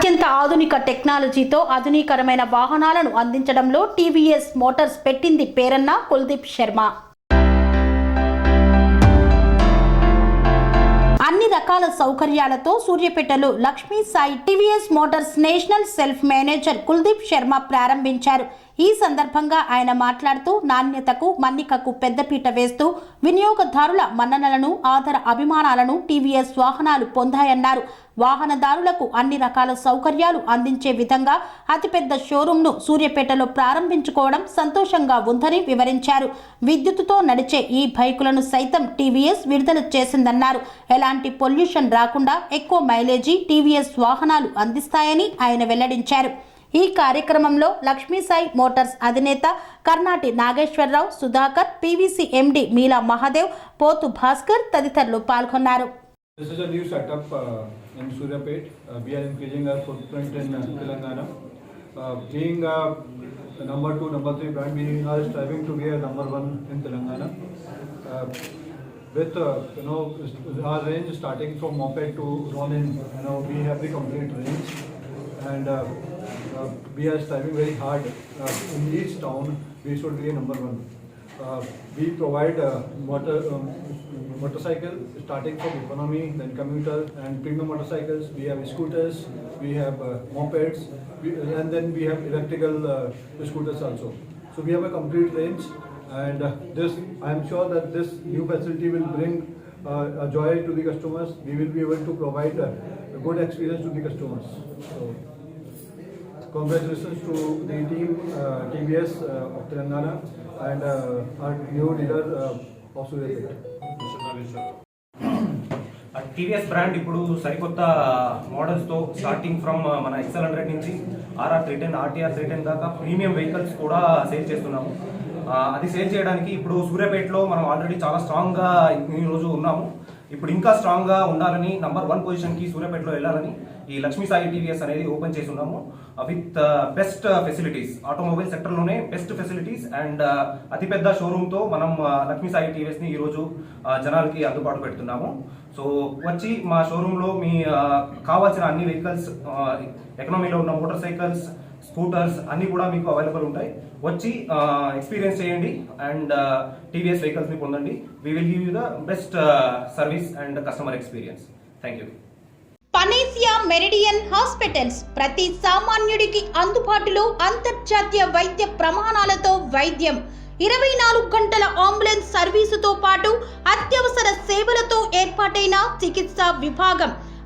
అత్యంత ఆధునిక టెక్నాలజీతో ఆధునీకరమైన వాహనాలను అందించడంలో టీవీఎస్ మోటార్స్ పెట్టింది పేరన్న కుల్దీప్ శర్మ. అన్ని రకాల సౌకర్యాలతో సూర్యపేటలు Lakshmi Sai TVS motors national sales manager Kuldeep Sharma ప్రారంభించారు. ఈ సందర్భంగా ఆయన మాట్లాడుతూ నాణ్యతకు మన్నికకు పెద్దపీట వేస్తూ వినియోగదారుల మన్ననలను ఆధార అభిమానాలను టీవీఎస్ వాహనాలు పొందాయన్నారు. వాహనదారులకు అన్ని రకాల సౌకర్యాలు అందించే విధంగా అతిపెద్ద షోరూంను సూర్యపేటలో ప్రారంభించుకోవడం సంతోషంగా ఉందని వివరించారు. విద్యుత్తుతో నడిచే ఈ బైకులను సైతం టీవీఎస్ విడుదల చేసిందన్నారు. ఎలాంటి పొల్యూషన్ రాకుండా ఎక్కువ మైలేజీ టీవీఎస్ వాహనాలు అందిస్తాయని ఆయన వెల్లడించారు. ఈ కార్యక్రమంలో లక్ష్మీసాయి మోటార్స్ అధినేత కర్ణాటి నాగేశ్వరరావు సుధాకర్ పీవీసీ ఎండి మీలా మహాదేవ్ పోతు భాస్కర్ తదితరులు పాల్గొన్నారు This is a new setup uh, in Suryapet. Uh, we are increasing our footprint in uh, Telangana. Uh, being uh, the number two, number three brand, we are striving to be a number one in Telangana. Uh, with uh, you know our range starting from moped to Ronin, you know we have the complete range, and uh, uh, we are striving very hard. Uh, in each town, we should be number one. Uh, we provide uh, motor um, motorcycle starting from economy, then commuter and premium motorcycles. We have scooters, we have uh, mopeds, we, and then we have electrical uh, scooters also. So we have a complete range, and uh, this I am sure that this new facility will bring uh, a joy to the customers. We will be able to provide a, a good experience to the customers. So. Congratulations to the team uh, TBS uh, of Telangana and uh, our new leader uh, of Suryapet. TVS brand ఇప్పుడు సరికొత్త మోడల్స్తో starting from మన XL hundred నుంచి RR three ten RTR three ten దాకా premium vehicles కూడా sale చేస్తున్నాము అది sale చేయడానికి ఇప్పుడు సూర్యాపేటలో మనం ఆల్రెడీ చాలా స్ట్రాంగ్గా ఈరోజు ఈ రోజు ఉన్నాము. ఇప్పుడు ఇంకా స్ట్రాంగ్గా ఉండాలని నంబర్ వన్ పొజిషన్కి సూర్యాపేటలో వెళ్ళాలని ఈ లక్ష్మీ సాయి టీవీఎస్ అనేది ఓపెన్ చేసి ఉన్నాము విత్ బెస్ట్ ఫెసిలిటీస్ ఆటోమొబైల్ సెక్టర్లోనే బెస్ట్ ఫెసిలిటీస్ అండ్ అతిపెద్ద షోరూమ్తో మనం uh, లక్ష్మీ సాయి టీవీఎస్ని ఈరోజు uh, జనాలకి అందుబాటు పెడుతున్నాము. సో వచ్చి మా షోరూంలో మీ uh, కావాల్సిన అన్ని వెహికల్స్ ఎకనామీలో ఉన్న మోటార్ సైకిల్స్ స్కూటర్స్ అన్ని కూడా మీకు అవైలబుల్ ఉంటాయి. వచ్చి ఎక్స్పీరియన్స్ చేయండి అండ్ టీవీఎస్ వెహికల్స్ని పొందండి. We will give you the best service and customer experience thank you Panacea Meridian hospitals ప్రతి సామాన్యుడికి అందుబాటులో అంతర్జాతీయ వైద్య ప్రమాణాలతో వైద్యం. ఇరవై నాలుగు గంటల అంబులెన్స్ సర్వీసుతో పాటు అత్యవసర సేవలతో ఏర్పాటైన చికిత్సా విభాగం.